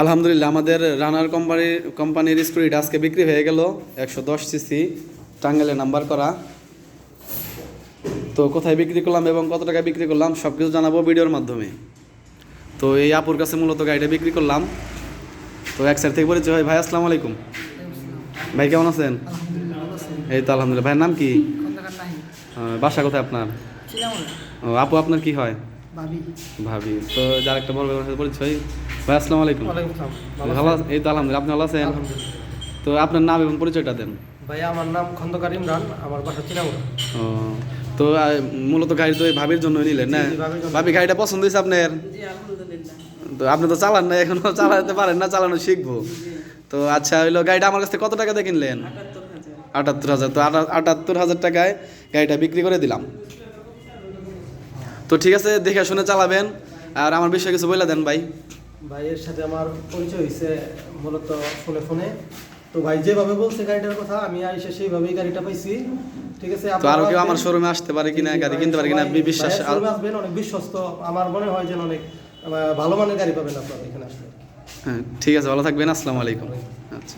আলহামদুলিল্লাহ আমাদের রানার কোম্পানির কোম্পানির স্কুটিটা আজকে বিক্রি হয়ে গেল একশো দশ সিসি টাঙ্গাইলে নাম্বার করা। তো কোথায় বিক্রি করলাম এবং কত টাকা বিক্রি করলাম সব কিছু জানাব ভিডিওর মাধ্যমে। তো এই আপুর কাছে মূলত গাড়িটা বিক্রি করলাম। তো এক সাইড থেকে পরিচয় হয়। ভাই আসসালামু আলাইকুম। ভাই কেমন আছেন? এই তো আলহামদুলিল্লাহ। ভাইয়ের নাম কি? বাসা কোথায় আপনার? ও আপু আপনার কি হয়? ভাবি। ভাবি। তো যার একটা বড় সাথে পরিচয় ভাই আসসালামু আলাইকুম। ভালো? এই তো আলহামদুলিল্লাহ। আপনি ভালো আছেন? তো আপনার নাম এবং পরিচয়টা দেন। ভাইয়া আমার নাম খন্দকার ইমরান। আমার বাসা চিনামুড়া ও তো মূলত গাড়ি তো এই ভাবির জন্য নিলেন না। ভাবি গাড়িটা পছন্দ হয়েছে আপনার? জি আলহামদুলিল্লাহ। তো আপনি তো চালান না এখনও চালাতে পারেন না চালানো শিখব। তো আচ্ছা হইল গাড়িটা আমার কাছ থেকে কত টাকা দিয়ে কিনলেন? আটাত্তর হাজার। তো আটাত্তর হাজার টাকায় গাড়িটা বিক্রি করে দিলাম। তো ঠিক আছে দেখে শুনে চালাবেন। আর আমার বিষয়ে কিছু বলে দেন ভাই। ভাইয়ের সাথে আমার পরিচয় হয়েছে মূলত ফোনে ফোনে। তো ভাই যেভাবে বলছে গাড়িটার কথা আমি আইসে সেইভাবেই গাড়িটা পাইছি। ঠিক আছে তো আরও কেউ আমার শোরুমে আসতে পারে কিনা গাড়ি কিনতে পারে কিনা বি- বিশ্বাস আসবেন অনেক বিশ্বস্ত। আমার মনে হয় যেন অনেক ভালো মানের গাড়ি পাবেন আপনারা এখানে আসলে। হ্যাঁ ঠিক আছে ভালো থাকবেন আসসালামু আলাইকুম। আচ্ছা।